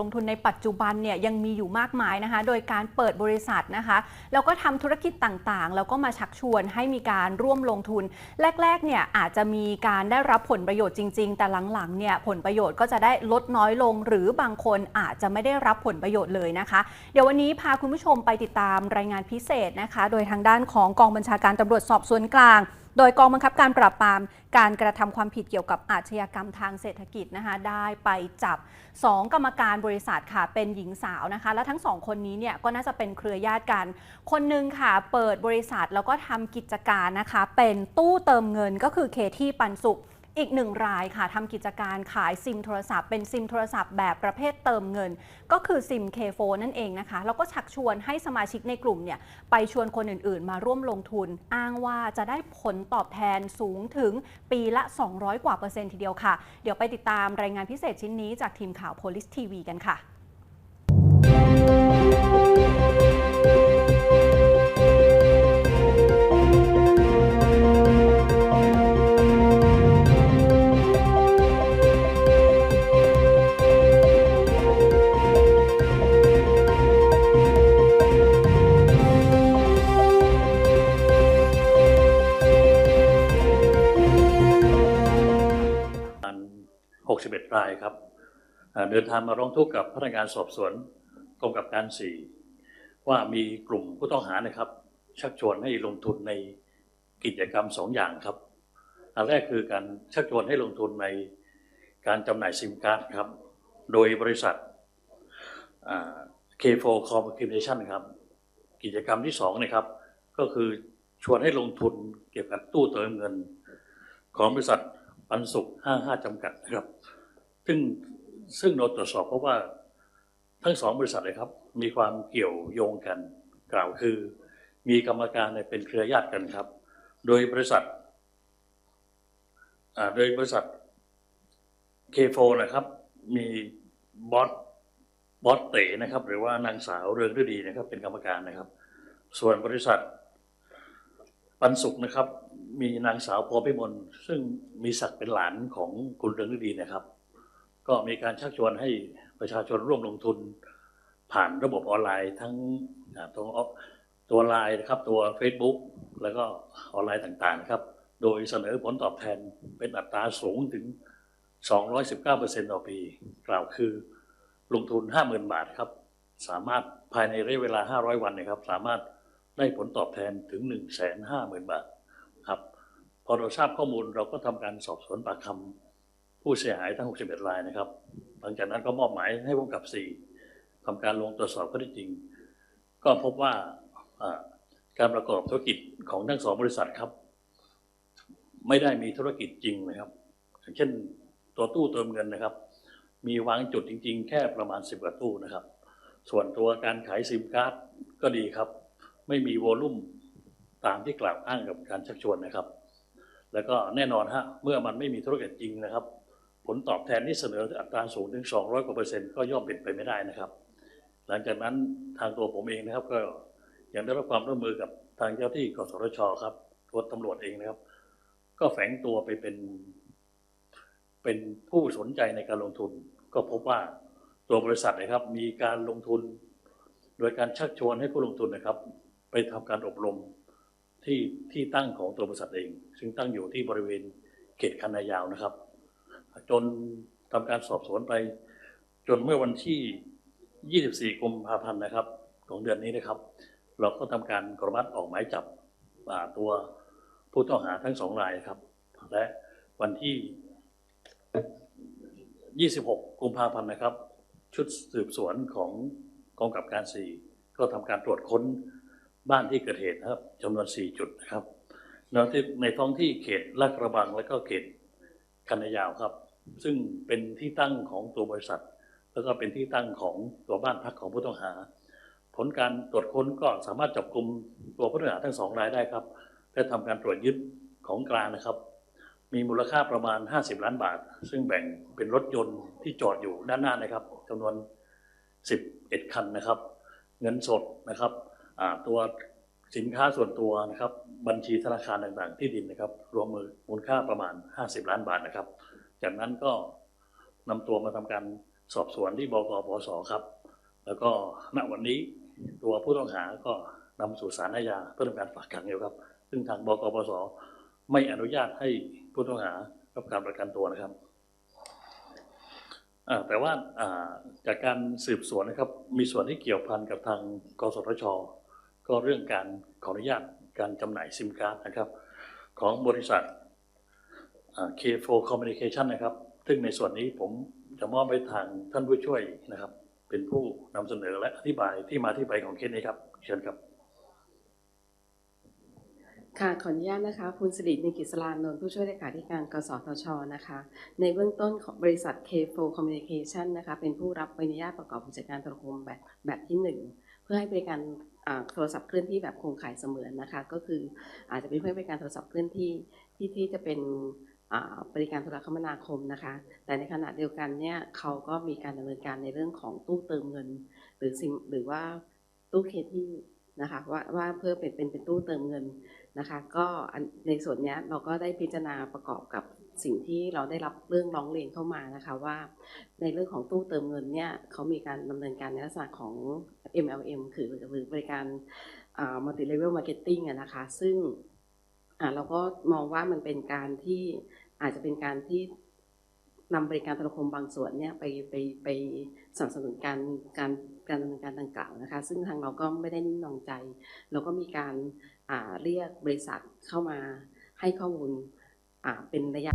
ลงทุนในปัจจุบันเนี่ยยังมีอยู่มากมายนะคะ โดยการเปิดบริษัทนะคะแล้วก็ทำธุรกิจต่างๆ แล้วก็มาชักชวนให้มีการร่วมลงทุน แรกๆเนี่ยอาจจะมีการได้รับผลประโยชน์จริง ๆ แต่หลังๆเนี่ยผลประโยชน์ก็จะได้ลดน้อยลง หรือบางคนอาจจะไม่ได้รับผลประโยชน์เลยนะคะ เดี๋ยววันนี้พาคุณผู้ชมไปติดตามรายงานพิเศษนะคะ โดยทางด้านของกองบัญชาการตำรวจสอบสวนกลาง โดยกองบังคับการปราบปรามการกระทำความผิดเกี่ยวกับอาชญากรรมทางเศรษฐกิจนะคะได้ไปจับ 2 กรรมการบริษัทค่ะเป็นหญิงสาวนะคะ และทั้งสองคนนี้เนี่ยก็น่าจะเป็นเครือญาติกัน คนหนึ่งค่ะเปิดบริษัทแล้วก็ทำกิจการนะคะ เป็นตู้เติมเงินก็คือเคที่ปันสุข อีกหนึ่งรายค่ะทำกิจการขายซิมโทรศัพท์เป็นซิมโทรศัพท์แบบประเภทเติมเงิน ก็คือซิมเคโฟนั่นเองนะคะแล้วก็ชักชวนให้สมาชิกในกลุ่มเนี่ยไปชวนคนอื่นๆ มาร่วมลงทุน อ้างว่าจะได้ผลตอบแทนสูงถึงปีละ 200 กว่าเปอร์เซ็นต์ทีเดียวค่ะ เดี๋ยวไปติดตามรายงานพิเศษชิ้นนี้จากทีมข่าว Police TV กันค่ะ รายครับเดินทางมาร้องทุกข์กับพนักงานสอบสวนกองกับการ4ว่ามีกลุ่มผู้ต้องหานะครับ ชักชวนให้ลงทุนในกิจกรรมสองอย่างครับ อันแรกคือการชักชวนให้ลงทุนในการจำหน่ายซิมการ์ดครับ โดยบริษัท K4 Communication ครับ กิจกรรมที่สองนะครับ ก็คือชวนให้ลงทุนเกี่ยวกับตู้เติมเงิน ของบริษัทปันสุข55จำกัดนะครับ ซึ่งซึ่งเราตรวจสอบเพราะว่าทั้งสองบริษัทเลยครับ มีความเกี่ยวโยงกัน กล่าวคือ มีกรรมการเป็นเครือญาติกันครับ โดยบริษัทโดยบริษัท K4 นะครับ มีบอสบอสเต๋นะครับ หรือว่านางสาวเรืองฤดีนะครับ เป็นกรรมการนะครับ ส่วนบริษัทปันสุขนะครับ มีนางสาวพอพิมลซึ่งมีศักดิ์เป็นหลานของคุณเรืองฤดีนะครับ ก็มีการชักชวนให้ประชาชนร่วมลงทุนผ่านระบบออนไลน์ทั้งอ่าตัวตัวไลน์นะครับตัว Facebook แล้วก็ออนไลน์ต่างๆครับ โดยเสนอผลตอบแทนเป็นอัตราสูงถึง 219%ต่อปี กล่าวคือลงทุน 50,000 บาทครับ สามารถภายในระยะเวลา 500 วันนะครับ สามารถได้ผลตอบแทนถึง 150,000 บาทครับ พอเราทราบข้อมูลเราก็ทำการสอบสวนปากคำ ผู้เสียหายทั้ง 61 รายนะครับ หลังจากนั้นก็มอบหมายให้ผู้กับ 4ทำการลงตรวจสอบข้อท็จจริง ก็พบว่าการประกอบธุรกิจของทั้งสองบริษัทครับ ไม่ได้มีธุรกิจจริงนะครับเช่นตัวตู้เติมเงินนะครับ มีวางจุดจริง ๆ แค่ประมาณ 10กว่าตู้นะครับ ส่วนตัวการขายซิมการ์ดก็ดีครับ ไม่มีโวลุ่มตามที่กล่าวอ้างกับการชักชวนนะครับ แล้วก็แน่นอนฮะเมื่อมันไม่มีธุรกิจจริงนะครับ ผลตอบแทนที่เสนออัตราสูงถึง 200 กว่าเปอร์เซ็นต์ก็ย่อมเป็นไปไม่ได้นะครับ หลังจากนั้นทางตัวผมเองนะครับ ก็ยังได้รับความร่วมมือกับทางเจ้าที่กสทชครับตัวตำรวจเองนะครับ ก็แฝงตัวไปเป็น เป็นผู้สนใจในการลงทุน ก็พบว่าตัวบริษัทนะครับ มีการลงทุน โดยการชักชวนให้ผู้ลงทุนนะครับ ไปทำการอบรมที่ที่ตั้งของตัวบริษัทเอง ซึ่งตั้งอยู่ที่บริเวณเขตคันนายาวนะครับ จนทำการสอบสวนไป จนเมื่อวันที่ 24กุมภาพันธ์นะครับ ของเดือนนี้นะครับ เราก็ทำการกรมัดออกหมายจับตัวผู้ต้องหาทั้งสองรายครับ และวันที่ 26 กุมภาพันธ์นะครับ ชุดสืบสวนของกองกับการ4ก็ทำการตรวจค้นบ้านที่เกิดเหตุนะครับจำนวน 4 จุดนะครับในที่ในท้องที่เขตลาดกระบังและก็เขตคันนายาวครับ ซึ่งเป็นที่ตั้งของตัวบริษัท แล้วก็เป็นที่ตั้งของตัวบ้านพักของผู้ต้องหา ผลการตรวจค้นก็สามารถจับกลุ่มตัวผู้ต้องหาทั้งสองรายได้ครับและทำการตรวจยึดของกลางนะครับ มีมูลค่าประมาณ 50 ล้านบาท ซึ่งแบ่งเป็นรถยนต์ที่จอดอยู่ด้านหน้านะครับจำนวน 11 คันนะครับ เงินสดนะครับตัวสินค้าส่วนตัวนะครับ บัญชีธนาคารต่างๆ ที่ดินนะครับ รวมมูลค่าประมาณ 50 ล้านบาทนะครับ จากนั้นก็นำตัวมาทำการสอบสวนที่บกปสครับ แล้วก็ณวันนี้ตัวผู้ต้องหาก็นำสู่ศาลอาญาเพื่อทำการฝากขังอยู่ครับ ซึ่งทางบกปสไม่อนุญาตให้ผู้ต้องหารับการประกันตัวนะครับแต่ว่าจากการสืบสวนนะครับมีส่วนที่เกี่ยวพันกับทางกสทช ก็เรื่องการขออนุญาตการจำหน่ายซิมการ์ดนะครับ ของบริษัท K4 Communication นะครับ ซึ่งในส่วนนี้ผมจะมอบไปทางท่านผู้ช่วยนะครับ เป็นผู้นำเสนอและอธิบายที่มาที่ไปของเคสนี้ครับ เชิญครับ ค่ะ ขออนุญาตนะคะคุณสิรินิกิสลานนท์ผู้ช่วยเลขาธิการกสทชนะคะ ในเบื้องต้นของบริษัท K4 Communication นะคะ เป็นผู้รับใบอนุญาตประกอบกิจการโทรคมแบบแบบที่ 1 เพื่อให้บริการโทรศัพท์เคลื่อนที่แบบโครงข่ายเสมือนนะคะ ก็คืออาจจะเป็นเพื่อบริการโทรศัพท์เคลื่อนที่ที่ที่จะเป็น บริการโทรคมนาคมนะคะ แต่ในขณะเดียวกันเนี่ยเขาก็มีการดำเนินการในเรื่องของตู้เติมเงิน หรือสิ่งหรือว่าตู้เคที่นะคะว่าว่าเพื่อเป็นเป็นเป็นตู้เติมเงินนะคะ ก็ในส่วนเนี้ยเราก็ได้พิจารณาประกอบกับสิ่งที่เราได้รับเรื่องร้องเรียนเข้ามานะคะว่า ในเรื่องของตู้เติมเงินเนี่ยเขามีการดำเนินการในลักษณะของ MLM คือหรือบริการ multi level marketing นะคะ ซึ่ง อ่าเราก็มองว่ามันเป็นการที่อาจจะเป็นการที่นำบริการโทรคมบางส่วนเนี่ยไปไปไปสนับสนุนการการการดำเนินการดังกล่าวนะคะ ซึ่งทางเราก็ไม่ได้นิ่งนองใจ เราก็มีการอ่าเรียกบริษัทเข้ามาให้ข้อมูลอ่าเป็นระยะ